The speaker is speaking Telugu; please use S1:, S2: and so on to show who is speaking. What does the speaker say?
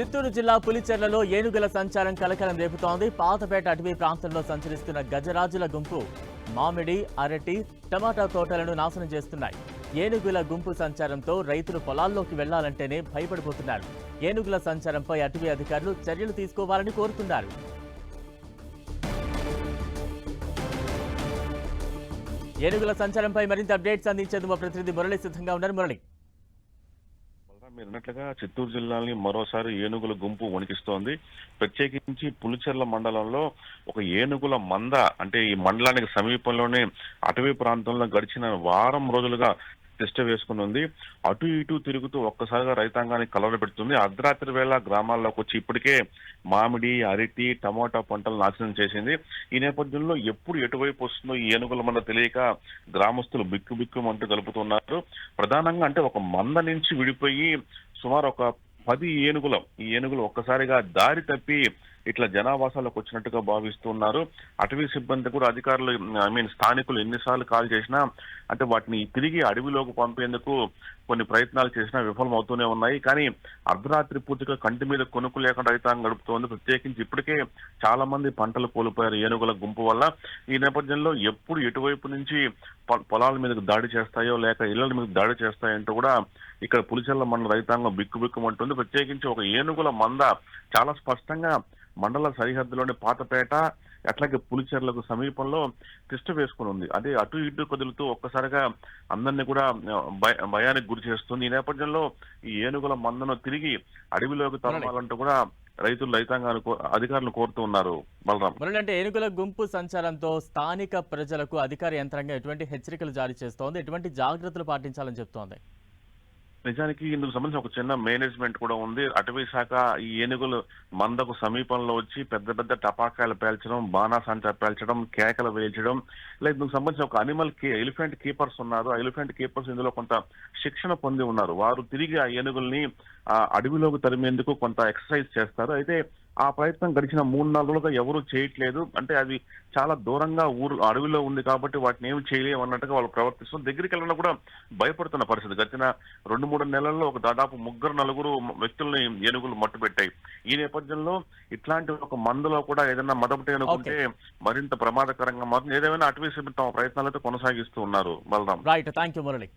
S1: చిత్తూరు జిల్లా పులిచెర్లలో ఏనుగుల సంచారం కలకలం రేపుతోంది. పాతపేట అటవీ ప్రాంతంలో సంచరిస్తున్న గజరాజుల గుంపు మామిడి అరటి టమాటా తోటలను నాశనం చేస్తున్నాయి. ఏనుగుల గుంపు సంచారంతో రైతులు పొలాల్లోకి వెళ్ళాలంటేనే భయపడిపోతున్నారు. ఏనుగుల సంచారంపై అటవీ అధికారులు చర్యలు తీసుకోవాలని కోరుతున్నారు. ఏనుగుల సంచారంపై మరింత అప్డేట్స్ అందించేందుకు మా ప్రతినిధి మురళి సిద్ధంగా ఉన్నారు. మురళి.
S2: మీరు అన్నట్లుగా చిత్తూరు జిల్లాని మరోసారి ఏనుగుల గుంపు వణికిస్తోంది. ప్రత్యేకించి పులిచెర్ల మండలంలో ఒక ఏనుగుల మంద అంటే ఈ మండలానికి సమీపంలోనే అటవీ ప్రాంతంలో గడిచిన వారం రోజులుగా తిష్ట వేసుకుని ఉంది అటు ఇటు తిరుగుతూ ఒక్కసారిగా రైతాంగాన్ని కలవరపెడుతుంది అర్ధరాత్రి వేళ గ్రామాల్లోకి వచ్చి ఇప్పటికే మామిడి అరటి టమోటా పంటలు నాశనం చేసింది. ఈ నేపథ్యంలో ఎప్పుడు ఎటువైపు వస్తుందో ఈ ఏనుగుల మన తెలియక గ్రామస్తులు బిక్కు బిక్కు అంటూ కలుపుతున్నారు. ప్రధానంగా అంటే ఒక మంద నుంచి విడిపోయి సుమారు ఒక పది ఏనుగులు ఈ ఏనుగులు ఒక్కసారిగా దారి తప్పి ఇట్లా జనావాసాలకు వచ్చినట్టుగా భావిస్తున్నారు. అటవీ సిబ్బంది కూడా అధికారులు ఐ మీన్ స్థానికులు ఎన్నిసార్లు కాల్ చేసినా అంటే వాటిని తిరిగి అడవిలోకి పంపేందుకు కొన్ని ప్రయత్నాలు చేసినా విఫలమవుతూనే ఉన్నాయి. కానీ అర్ధరాత్రి పూర్తిగా కంటి మీద కొనుక్కు లేకుండా రైతాంగం గడుపుతోంది. ప్రత్యేకించి ఇప్పటికే చాలా మంది పంటలు కోల్పోయారు ఏనుగుల గుంపు వల్ల. ఈ నేపథ్యంలో ఎప్పుడు ఎటువైపు నుంచి పొలాల మీదకు దాడి చేస్తాయో లేక ఇళ్ళ మీద దాడి చేస్తాయంటూ కూడా ఇక్కడ పులిచెల్ల మండల రైతాంగం బిక్కుబిక్కుమంటుంది ప్రత్యేకించి ఒక ఏనుగుల మంద చాలా స్పష్టంగా మండల సరిహద్దులోని పాతపేట అట్లాగే పులిచెర్లకు సమీపంలో తిష్ట వేసుకుని ఉంది. అదే అటు ఇటు కదులుతూ ఒక్కసారిగా అందరినీ కూడా భయానికి గురి చేస్తుంది. ఈ నేపథ్యంలో ఈ ఏనుగుల మందను తిరిగి అడవిలోకి తరమాలంటూ కూడా రైతులు రైతాంగాన్ని అధికారులు కోరుతూ ఉన్నారు. బలరాం.
S1: అంటే ఏనుగుల గుంపు సంచారంతో స్థానిక ప్రజలకు అధికార యంత్రాంగం ఎటువంటి హెచ్చరికలు జారీ చేస్తోంది? ఎటువంటి జాగ్రత్తలు పాటించాలని చెప్తోంది?
S2: నిజానికి ఇందుకు సంబంధించి ఒక చిన్న మేనేజ్మెంట్ కూడా ఉంది. అటవీ శాఖ ఈ ఏనుగులు మందకు సమీపంలో వచ్చి పెద్ద పెద్ద టపాకాయలు పేల్చడం బాణాసంచా పేల్చడం కేకలు వేల్చడం లేదా ఇందుకు సంబంధించి ఒక అనిమల్ కే ఎలిఫెంట్ కీపర్స్ ఉన్నారు. ఆ ఎలిఫెంట్ కీపర్స్ ఇందులో కొంత శిక్షణ పొంది ఉన్నారు. వారు తిరిగి ఆ ఏనుగుల్ని అడవిలోకి తరిమేందుకు కొంత ఎక్సర్సైజ్ చేస్తారు. అయితే ఆ ప్రయత్నం గడిచిన మూడు నాలుగు రోజులుగా ఎవరు చేయట్లేదు. అంటే అది చాలా దూరంగా ఊరు అడవిలో ఉంది కాబట్టి వాటిని ఏమి చేయలేము అన్నట్టుగా వాళ్ళు ప్రవర్తిస్తున్నారు. దగ్గరికి వెళ్ళినా కూడా భయపడుతున్న పరిస్థితి. గడిచిన రెండు మూడు నెలల్లో ఒక దాదాపు ముగ్గురు నలుగురు వ్యక్తుల్ని ఏనుగులు మట్టు పెట్టాయి ఈ నేపథ్యంలో ఇట్లాంటి ఒక మందులో కూడా ఏదైనా మదపటి అనుకుంటే మరింత ప్రమాదకరంగా మారుతుంది. ఏదేమైనా అటవీ సిబ్బంది తమ ప్రయత్నాలతో కొనసాగిస్తూ ఉన్నారు Balaram.
S1: Right thank you Murali